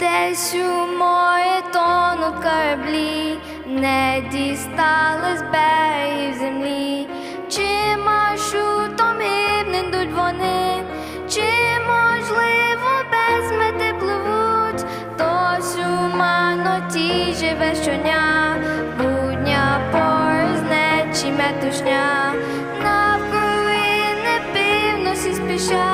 Десь у море тонуть кораблі, не дістали з берегів землі, чи маршрутом гибнуть йдуть вони, чи можливо без мети пливуть, хтось у маноті живе щодня, будня порзнечі метушня, навкруги не пивно всі спішать,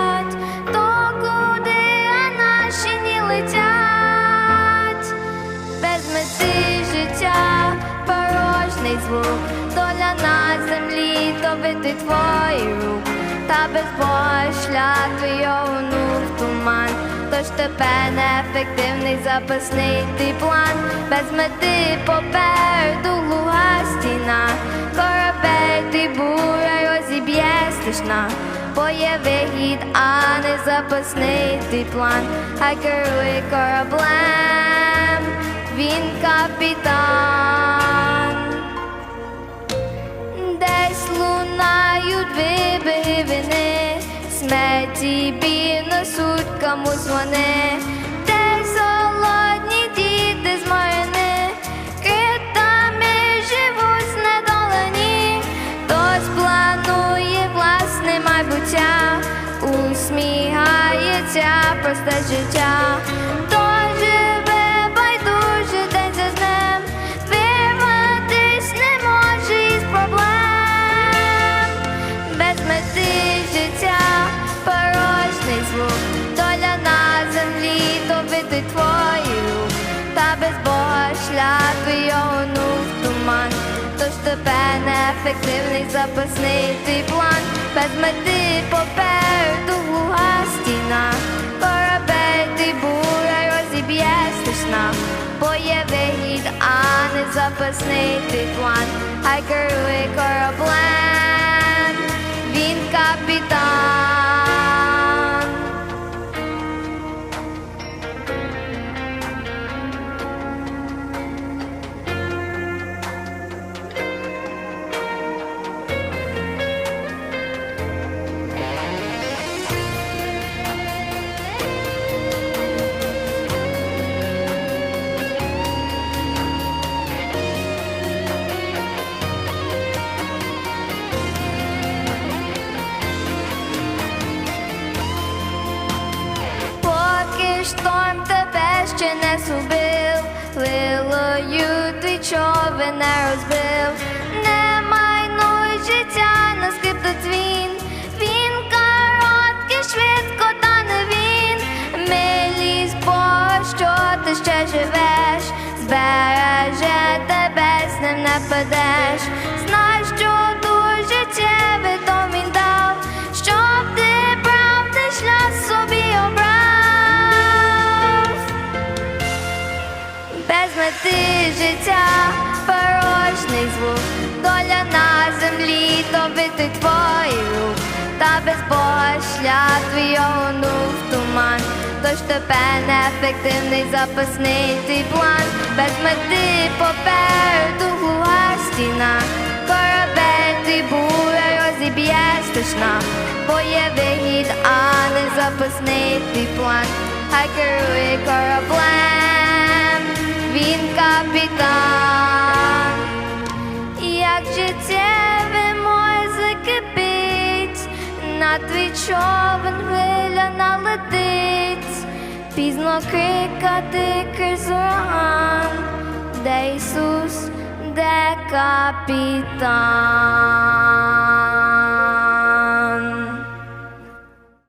звук, доля на землі, то вити твої рук, та без Бога шлях твою в туман. Тож тебе неефективний запасний ти план, без мети попереду луга стіна, корабель ти буря розіб'є стишна, бо є вихід, а не запасний ти план, хай керує кораблем, він капітан. Смерті біль несуть комусь вони, де солодні діти з майни, китами живуть знедолені, хтось планує власне майбуття, усміхається просте життя, неефективний запасний твій план, без мети попереду глуга стіна, корабель ти буря розіб'є стишна, бо є вихід, а не запасний твій план, хай керує кораблем, зубив, лилою твій човен не розбив, не майнуй життя на скриптоцвін, він короткий, швидко, та не він, милість Бога, що ти ще живеш, збереже тебе, з ним не падеш, життя, порожній звук, доля на землі, то бити рук, та без Бога шлях твій огонув туман. Тож тебе неефективний запасний твій план, без мети попереду глуха стіна, корабель ти буря розіб'є стишна, бо є вихід, а не запасний твій план, хай керує кораблем, на твій човен хвиля налетить, пізно крикати крізь де Ісус, де капітан.